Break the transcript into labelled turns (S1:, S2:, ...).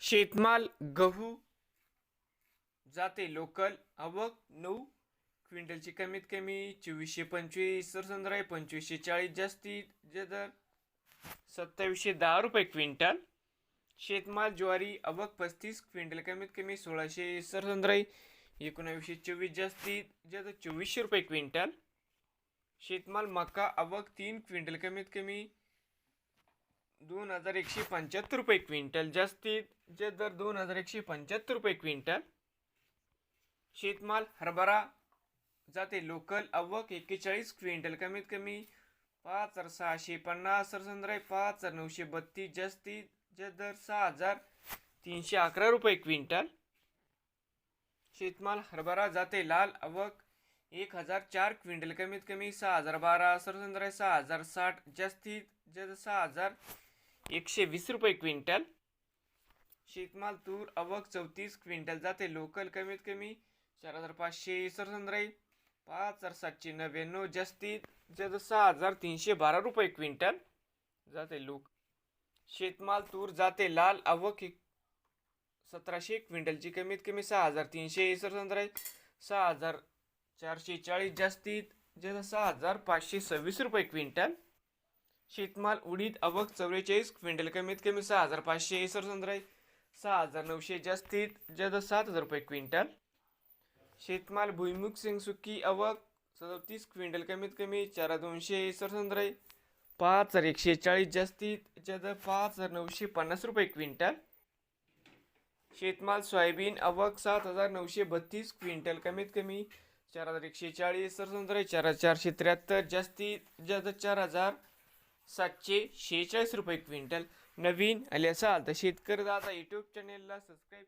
S1: शेतमाल गहू जाते लोकल. आवक नऊ. क्विंटलची कमीत कमी चोवीसशे पंचवीस सरसंद्राय पंचवीसशे चाळीस जास्तीत जे दर सत्तावीसशे दहा रुपये क्विंटल. शेतमाल ज्वारी आवक पस्तीस क्विंटल कमीत कमी सोळाशे सरसंद्रा एकोणावीसशे चोवीस जास्तीत जे चोवीसशे रुपये क्विंटल. शेतमाल मका आवक तीन क्विंटल कमीत कमी दोन हज़ार एकशे पंच्याहत्तर रुपये क्विंटल. जास्तीत जे दर दोन हज़ार एकशे पंच्याहत्तर रुपये क्विंटल. शेतमाल हरभरा जाते लोकल आवक एक्केचाळीस क्विंटल. कमीत कमी पाच हज़ार सहाशे पन्नास सरसंद्राय पाच हज़ार नऊशे बत्तीस. जास्तीत दर सहा हज़ार तीनशे अकरा रुपये क्विंटल. शेतमाल हरभरा जाते लाल आवक एक हज़ार चार क्विंटल. कमीत कमी सहा हज़ार बारा सरसंद्राय सहा हज़ार साठ. जास्तीत जे सहा हज़ार एकशे वीस रुपये क्विंटल. शेतमाल तूर आवक चौतीस क्विंटल जाते. लोकल कमीत कमी चार हजार पाचशे सरसंद्राई पाच हजार सातशे नव्याण्णव जास्तीत जद सहा हजार तीनशे बारा रुपये क्विंटल जाते लोक. शेतमाल तूर जाते लाल. अवक एक सतराशे क्विंटलची कमीत कमी सहा हजार तीनशे सरसंद्राई सहा हजार चारशे चाळीस जास्तीत जे सहा हजार पाचशे सव्वीस रुपये क्विंटल. शेतमाल उडीद अवक चौवेचाळीस क्विंटल कमीत कमी सहा हजार पाचशे सरसंद्राई सहा हजार नऊशे जास्तीत जद सात हजार रुपये क्विंटल. शेतमाल भुईमुग सिंगसुकी अवक सदतीस क्विंटल कमीत कमी चार दोनशे एसर सरसंद्राई पाच हजार एकशे चाळीस जास्तीत जद पाच हजार नऊशे पन्नास रुपये क्विंटल. शेतमाल सोयाबीन अवक सात हजार नऊशे बत्तीस क्विंटल कमीत कमी चार हजार एकशे चाळीस सरसंद्राई चार हजार चारशे त्र्याहत्तर जास्तीत जद चार हजार सातशे शेहेचाळीस रुपये क्विंटल. नवीन आले असाल तर शेतकरी दादा यूट्यूब चॅनेलला सबस्क्राईब